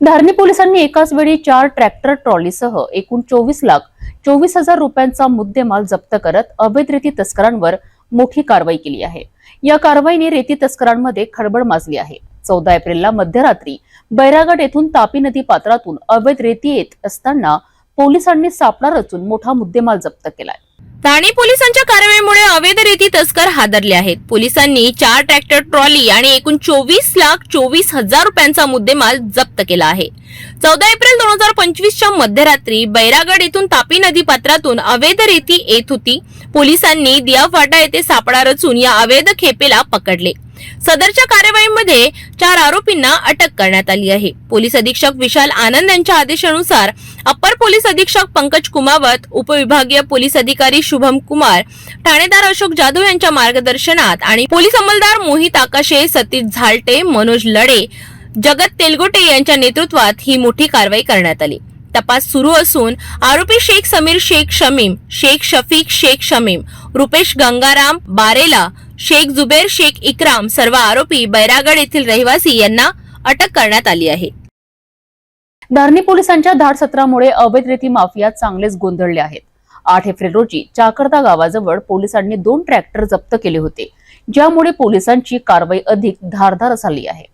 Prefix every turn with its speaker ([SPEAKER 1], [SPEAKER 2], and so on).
[SPEAKER 1] धारणी पोलिसांनी एकाच वेळी चार ट्रॅक्टर ट्रॉलीसह एकूण चोवीस लाख चोवीस हजार रुपयांचा मुद्देमाल जप्त करत अवैध रेती तस्करांवर मोठी कारवाई केली आहे. या कारवाईने रेती तस्करांमध्ये खळबळ माजली आहे. चौदा एप्रिलला मध्यरात्री बैरागड येथून तापी नदी पात्रातून अवैध रेती येत असताना पोलिसांनी सापळा रचून मोठा मुद्देमाल जप्त केलाय.
[SPEAKER 2] ठाणे पोलिसांच्या कारवाईमुळे अवैध रेती तस्कर हादरले आहेत. पोलिसांनी चार ट्रॅक्टर ट्रॉली आणि एकूण चोवीस लाख चोवीस हजार रुपयांचा मुद्देमाल जप्त केला आहे. चौदा एप्रिल दोन हजार पंचवीसच्या मध्यरात्री बैरागड येथून तापी नदी पात्रातून अवैध रेती येत होती. पोलिसांनी दिया फाटा येथे सापळा रचून या अवैध खेपेला पकडले. सदरच्या कार्यवाहीमध्ये चार आरोपींना अटक करण्यात आली आहे. पोलीस अधीक्षक विशाल आनंद यांच्या आदेशानुसार अप्पर पोलीस अधीक्षक पंकज कुमावत उपविभागीय पोलीस अधिकारी शुभम कुमार ठाणेदार अशोक जाधव यांच्या मार्गदर्शनात आणि पोलीस अंमलदार मोहित आकाशे सतीश झालटे मनोज लडे जगत तेलगोटे यांच्या नेतृत्वात ही मोठी कारवाई करण्यात आली. तपास सुरू असून आरोपी शेख समीर शेख शमीम शेख शफीक शेख शमीम रुपेश गंगाराम बारेला शेख जुबेर शेख इक्राम सर्व आरोपी बैरागड येथील रहिवासी यांना अटक करण्यात आली आहे.
[SPEAKER 1] धारणी पोलिसांच्या धाड सत्रामुळे अवैध रेती माफिया चांगलेच गोंधळले आहेत. आठ एप्रिल रोजी चाकरदा गावाजवळ पोलिसांनी दोन ट्रॅक्टर जप्त केले होते. ज्यामुळे पोलिसांची कारवाई अधिक धारधार झाली आहे.